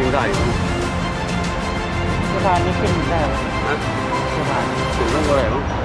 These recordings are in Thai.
วิ่งก็วิ่งได้อยู่สะพานนี้ขึ้นได้ไหมนะสะพานถึงลงบ่ได้มั้ง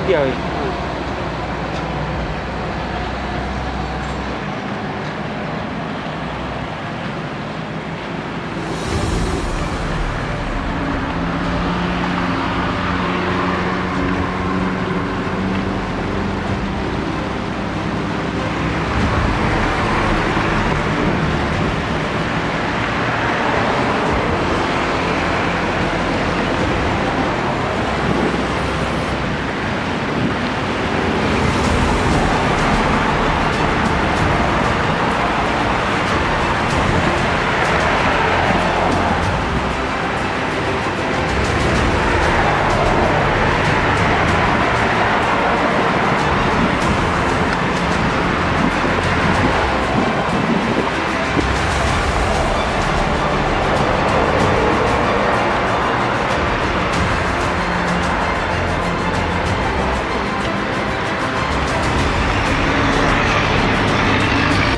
делать.